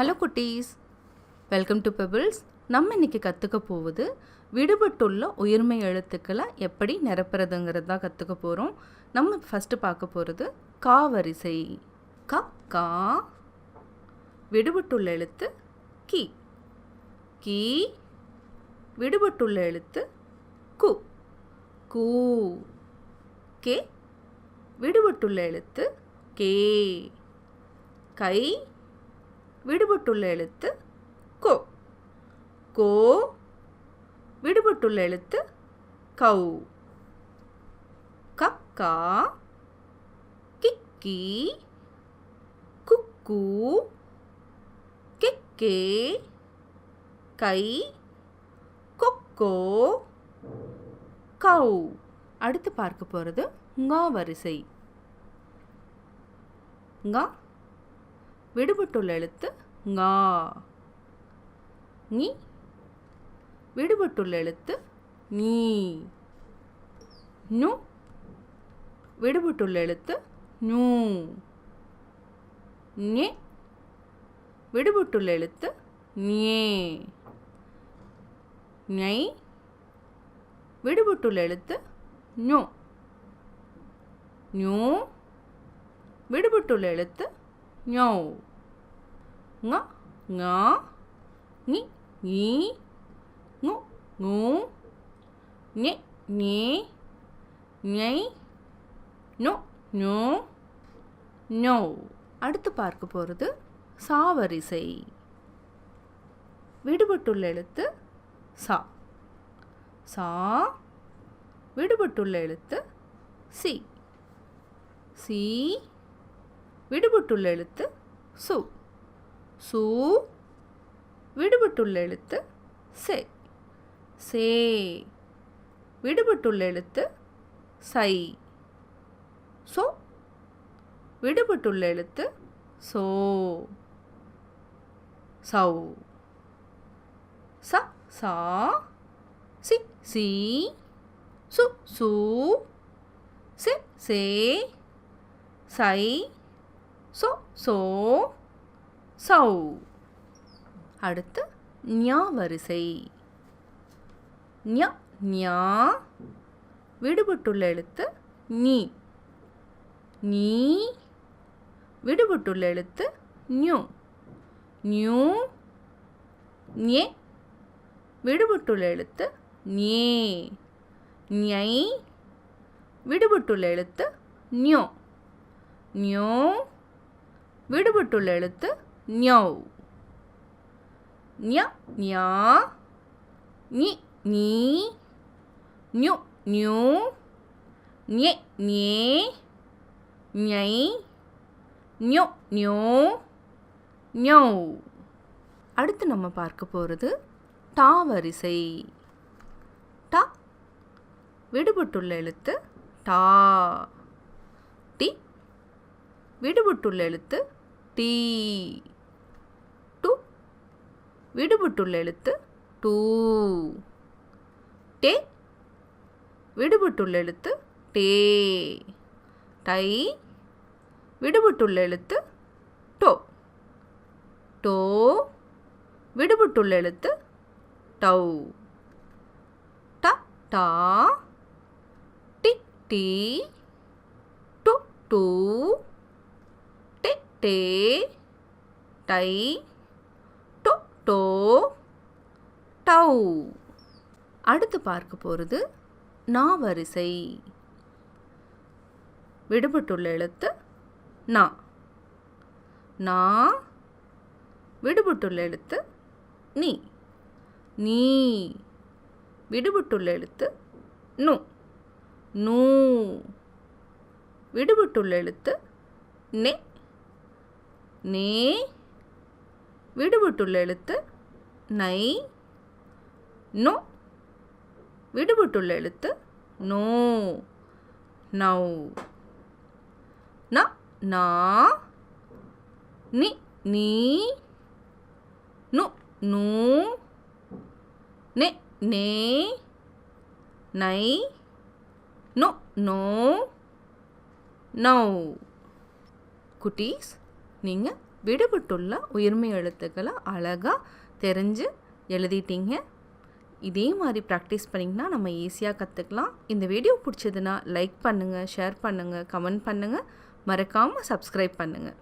Hello குட்டீஸ். Welcome to pebbles நம்ம இன்றைக்கி கற்றுக்க போவது விடுபட்டுள்ள உயிர்மை எழுத்துக்களை எப்படி நிரப்புறதுங்கிறது தான் கற்றுக்க போகிறோம் நம்ம ஃபஸ்ட்டு பார்க்க போகிறது கா வரிசை க கா. விடுபட்டுள்ள எழுத்து கி. கி. விடுபட்டுள்ள எழுத்து கு. கூ. கே. விடுபட்டுள்ள எழுத்து கே. கை. விடுபட்டுள்ள எழுத்து கோ. கோ. விடுபட்டுள்ள எழுத்து கௌ. கக்கா. கிக்கி. குக்கு. கெக்கே. கை. கொக்கோ. கௌ. அடுத்து பார்க்க போகிறது ngா வரிசை. ngா விடுபட்டுள்ள எழுத்து ngா நீ விடுபட்டுள்ள எழுத்து நீ நு. விடுபட்டுள்ள எழுத்து நூ நே விடுபட்டுள்ள எழுத்து நியே நை விடுபட்டுள்ள எழுத்து நோ ஞோ. விடுபட்டுள்ள எழுத்து ஞோ ங ஞ ஞி ஞி ங்கு ஞு ஞெ ஞே ஞை நோ ஞோ நோ அடுத்து பார்க்க போகிறது சாவரிசை. விடுபட்டுள்ள எழுத்து சா. சா. விடுபட்டுள்ள எழுத்து சி. சி. விடுபட்டுள்ள எழுத்து சு. சு. விடுபட்டுள்ள எழுத்து சே. சே. விடுபட்டுள்ள எழுத்து சை. சோ. விடுபட்டுள்ள எழுத்து சோ. சௌ. ச சா சி சி சு சு. சே சே. சை. சோ சோ சௌ அடுத்து ஞா வரிசை. ஞ ஞா. விடுபட்டுள்ள எழுத்து நீ நீ விடுபட்டுள்ள எழுத்து நியூ நியூ ஞே. விடுபட்டுள்ள எழுத்து ஞே. ஞை. விடுபட்டுள்ள எழுத்து நியோ ஞோ. விடுபட்டுள்ள எழுத்து ஞௌ ஞ ஞா ஞி நீ ஞு ஞு ஞெ ஞே ஞை ஞோ ஞோ ஞௌ அடுத்து நம்ம பார்க்க போகிறது டா வரிசை. டா விடுபட்டுள்ள எழுத்து டா. டி விடுபட்டுள்ள எழுத்து டீ டு. விடுபட்டுள்ள எழுத்து டூ. டே. விடுபட்டுள்ள எழுத்து டே. டை. விடுபட்டுள்ள எழுத்து டோ. டோ. விடுபட்டுள்ள எழுத்து டௌ ட டா. டி டி. டு டூ. டே டை டொ டோ டவு. அடுத்து பார்க்க போகிறது நா வரிசை விடுபட்டுள்ள எழுத்து நா. நா விடுபட்டுள்ள எழுத்து நீ. நீ விடுபட்டுள்ள எழுத்து நு. நூ விடுபட்டுள்ள எழுத்து நெ. நே விடுபட்டுள்ள எழுத்து நை நோ. விடுபட்டுள்ள எழுத்து நோ. நௌ ந நா. நி நீ. நு நூ. நெ நே. நை. நோ நோ. நௌ குட்டீஸ் நீங்கள் விடுபட்டுள்ள உயிர்மை எழுத்துக்களை அழகாக தெரிஞ்சு எழுதிட்டீங்க. இதே மாதிரி ப்ராக்டிஸ் பண்ணிங்கன்னா நம்ம ஈஸியாக கற்றுக்கலாம் இந்த வீடியோ பிடிச்சதுன்னா லைக் பண்ணுங்கள் ஷேர் பண்ணுங்கள் கமெண்ட் பண்ணுங்கள் மறக்காமல் சப்ஸ்கிரைப் பண்ணுங்கள்